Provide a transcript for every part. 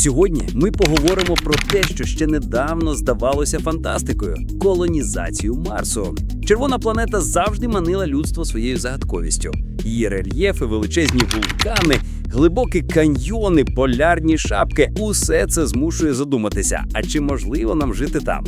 Сьогодні ми поговоримо про те, що ще недавно здавалося фантастикою колонізацію Марсу. Червона планета завжди манила людство своєю загадковістю. Її рельєфи, величезні вулкани, глибокі каньйони, полярні шапки усе це змушує задуматися. А чи можливо нам жити там?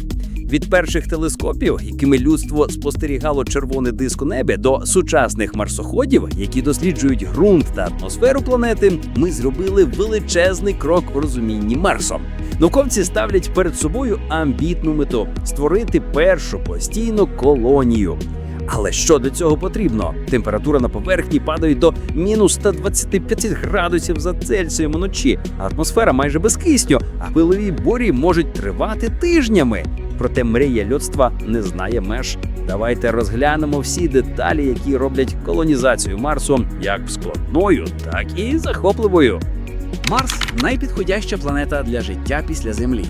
Від перших телескопів, якими людство спостерігало червоний диск у небі, до сучасних марсоходів, які досліджують ґрунт та атмосферу планети, ми зробили величезний крок у розумінні Марсом. Науковці ставлять перед собою амбітну мету створити першу постійну колонію. Але що для цього потрібно? Температура на поверхні падає до мінус 125 градусів за Цельсієм уночі, атмосфера майже без кисню, а пилові бурі можуть тривати тижнями. Проте мрія людства не знає меж. Давайте розглянемо всі деталі, які роблять колонізацію Марсу як складною, так і захопливою. Марс найпідходяща планета для життя після Землі.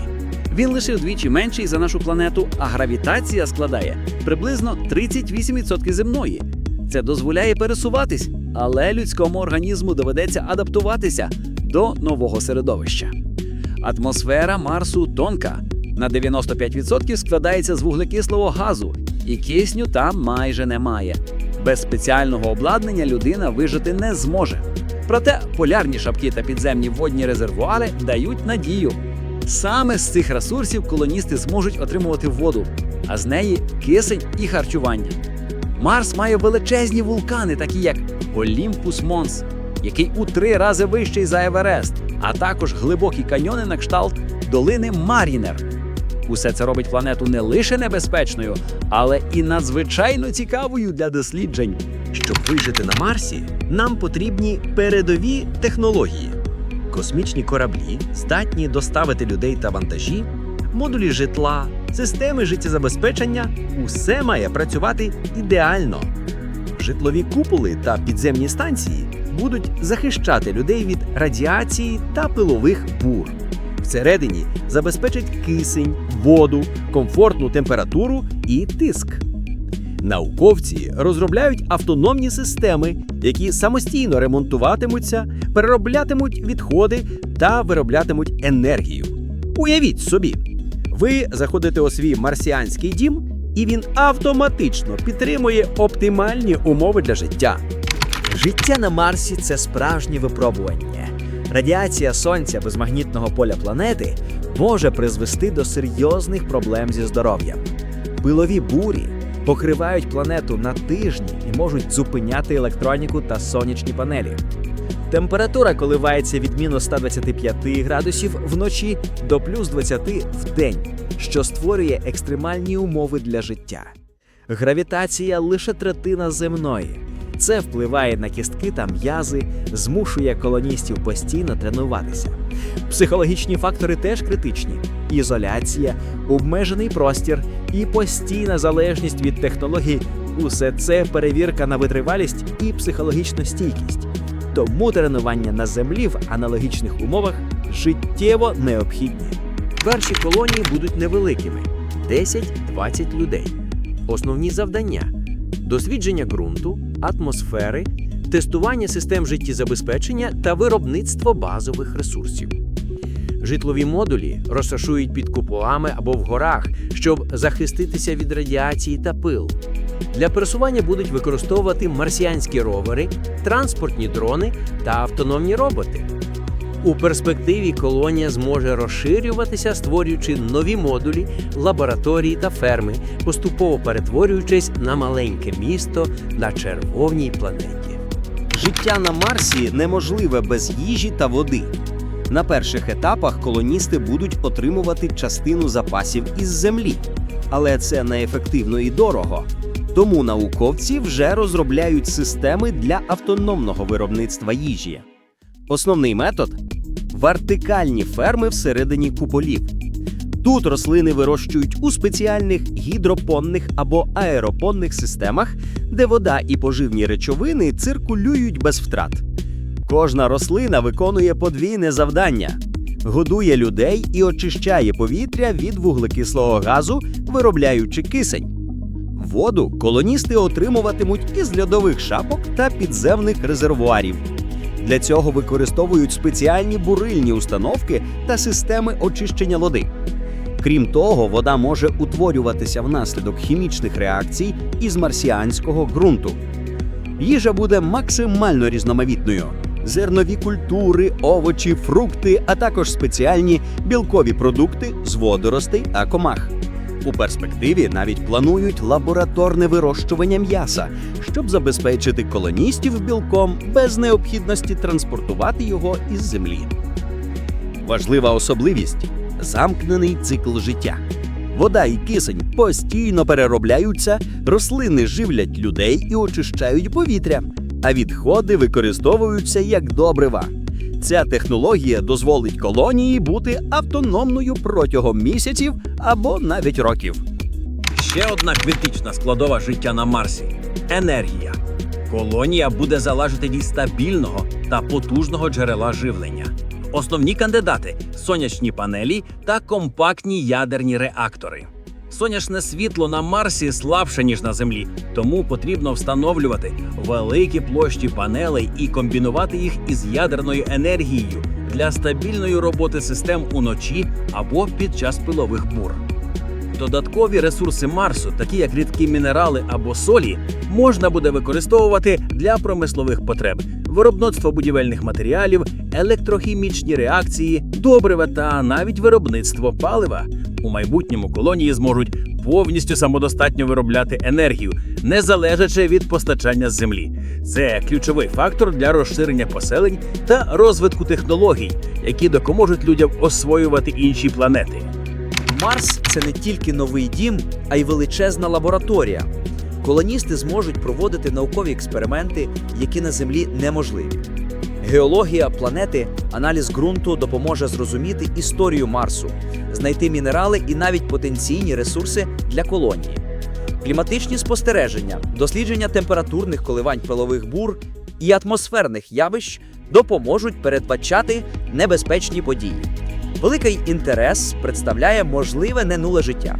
Він лише вдвічі менший за нашу планету, а гравітація складає приблизно 38% земної. Це дозволяє пересуватись, але людському організму доведеться адаптуватися до нового середовища. Атмосфера Марсу тонка. На 95% складається з вуглекислого газу, і кисню там майже немає. Без спеціального обладнання людина вижити не зможе. Проте полярні шапки та підземні водні резервуари дають надію. Саме з цих ресурсів колоністи зможуть отримувати воду, а з неї кисень і харчування. Марс має величезні вулкани, такі як Олімпус Монс, який у три рази вищий за Еверест, а також глибокі каньйони на кшталт долини Марінер. Усе це робить планету не лише небезпечною, але і надзвичайно цікавою для досліджень. Щоб вижити на Марсі, нам потрібні передові технології. Космічні кораблі здатні доставити людей та вантажі, модулі житла, системи життєзабезпечення усе має працювати ідеально. Житлові куполи та підземні станції будуть захищати людей від радіації та пилових бур. Всередині забезпечать кисень, воду, комфортну температуру і тиск. Науковці розробляють автономні системи, які самостійно ремонтуватимуться, перероблятимуть відходи та вироблятимуть енергію. Уявіть собі, ви заходите у свій марсіанський дім, і він автоматично підтримує оптимальні умови для життя. Життя на Марсі це справжнє випробування. Радіація сонця без магнітного поля планети може призвести до серйозних проблем зі здоров'ям. Пилові бурі покривають планету на тижні і можуть зупиняти електроніку та сонячні панелі. Температура коливається від мінус 125 градусів вночі до плюс 20 в день, що створює екстремальні умови для життя. Гравітація лише третина земної. Це впливає на кістки та м'язи, змушує колоністів постійно тренуватися. Психологічні фактори теж критичні: ізоляція, обмежений простір і постійна залежність від технологій усе це перевірка на витривалість і психологічну стійкість. Тому тренування на землі в аналогічних умовах життєво необхідні. Перші колонії будуть невеликими 10-20 людей. Основні завдання: дослідження ґрунту, атмосфери, тестування систем життєзабезпечення та виробництво базових ресурсів. Житлові модулі розташують під куполами або в горах, щоб захиститися від радіації та пил. Для пересування будуть використовувати марсіанські ровери, транспортні дрони та автономні роботи. У перспективі колонія зможе розширюватися, створюючи нові модулі, лабораторії та ферми, поступово перетворюючись на маленьке місто на червоній планеті. Життя на Марсі неможливе без їжі та води. На перших етапах колоністи будуть отримувати частину запасів із землі, але це неефективно і дорого. Тому науковці вже розробляють системи для автономного виробництва їжі. Основний метод вертикальні ферми всередині куполів. Тут рослини вирощують у спеціальних гідропонних або аеропонних системах, де вода і поживні речовини циркулюють без втрат. Кожна рослина виконує подвійне завдання: годує людей і очищає повітря від вуглекислого газу, виробляючи кисень. Воду колоністи отримуватимуть із льодових шапок та підземних резервуарів. Для цього використовують спеціальні бурильні установки та системи очищення води. Крім того, вода може утворюватися внаслідок хімічних реакцій із марсіанського ґрунту. Їжа буде максимально різноманітною: зернові культури, овочі, фрукти, а також спеціальні білкові продукти з водоростей та комах. У перспективі навіть планують лабораторне вирощування м'яса, щоб забезпечити колоністів білком без необхідності транспортувати його із землі. Важлива особливість замкнений цикл життя. Вода і кисень постійно переробляються, рослини живлять людей і очищають повітря, а відходи використовуються як добрива. Ця технологія дозволить колонії бути автономною протягом місяців або навіть років. Ще одна критична складова життя на Марсі енергія. Колонія буде залежати від стабільного та потужного джерела живлення. Основні кандидати сонячні панелі та компактні ядерні реактори. Сонячне світло на Марсі слабше, ніж на Землі, тому потрібно встановлювати великі площі панелей і комбінувати їх із ядерною енергією для стабільної роботи систем уночі або під час пилових бур. Додаткові ресурси Марсу, такі як рідкі мінерали або солі, можна буде використовувати для промислових потреб, виробництво будівельних матеріалів, електрохімічні реакції, добрива та навіть виробництво палива. У майбутньому колонії зможуть повністю самодостатньо виробляти енергію, не залежачи від постачання з землі. Це ключовий фактор для розширення поселень та розвитку технологій, які допоможуть людям освоювати інші планети. Марс це не тільки новий дім, а й величезна лабораторія. Колоністи зможуть проводити наукові експерименти, які на Землі неможливі. Геологія планети, аналіз ґрунту допоможе зрозуміти історію Марсу, знайти мінерали і навіть потенційні ресурси для колонії. Кліматичні спостереження, дослідження температурних коливань пилових бур і атмосферних явищ допоможуть передбачати небезпечні події. Великий інтерес представляє можливе ненуле життя.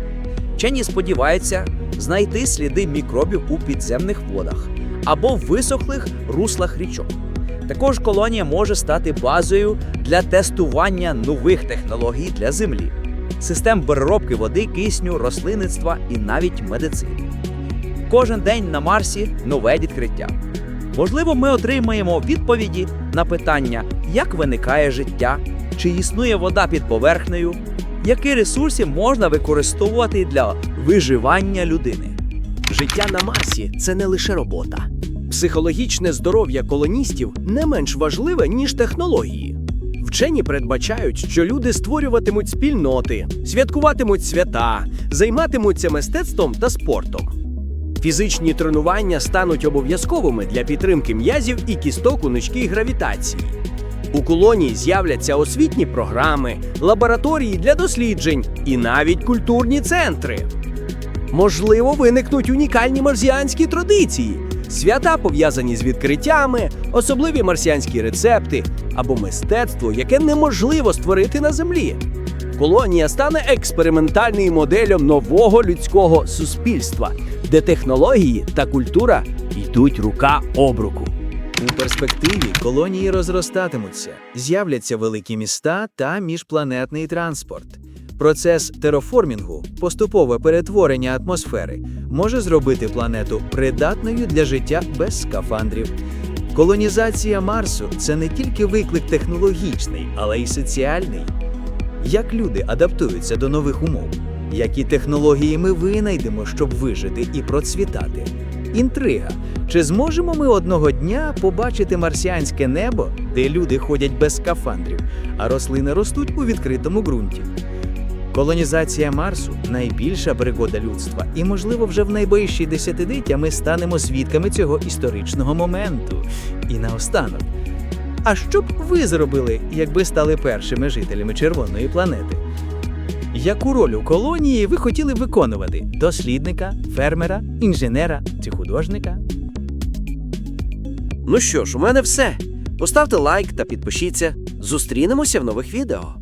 Вчені сподіваються знайти сліди мікробів у підземних водах або висохлих руслах річок. Також колонія може стати базою для тестування нових технологій для землі, систем переробки води, кисню, рослинництва і навіть медицини. Кожен день на Марсі нове відкриття. Можливо, ми отримаємо відповіді на питання, як виникає життя, чи існує вода під поверхнею, які ресурси можна використовувати для виживання людини. Життя на Марсі це не лише робота. Психологічне здоров'я колоністів не менш важливе, ніж технології. Вчені передбачають, що люди створюватимуть спільноти, святкуватимуть свята, займатимуться мистецтвом та спортом. Фізичні тренування стануть обов'язковими для підтримки м'язів і кісток у низькій гравітації. У колонії з'являться освітні програми, лабораторії для досліджень і навіть культурні центри. Можливо, виникнуть унікальні марсіанські традиції, свята пов'язані з відкриттями, особливі марсіанські рецепти або мистецтво, яке неможливо створити на землі. Колонія стане експериментальною моделлю нового людського суспільства, де технології та культура йдуть рука об руку. У перспективі колонії розростатимуться, з'являться великі міста та міжпланетний транспорт. Процес тераформінгу, поступове перетворення атмосфери, може зробити планету придатною для життя без скафандрів. Колонізація Марсу це не тільки виклик технологічний, але й соціальний. Як люди адаптуються до нових умов? Які технології ми винайдемо, щоб вижити і процвітати? Інтрига. Чи зможемо ми одного дня побачити марсіанське небо, де люди ходять без скафандрів, а рослини ростуть у відкритому ґрунті? Колонізація Марсу найбільша пригода людства, і, можливо, вже в найближчі десятиліття ми станемо свідками цього історичного моменту. І наостанок. А що б ви зробили, якби стали першими жителями червоної планети? Яку роль у колонії ви хотіли виконувати? Дослідника, фермера, інженера чи художника? Ну що ж, у мене все. Поставте лайк та підпишіться. Зустрінемося в нових відео.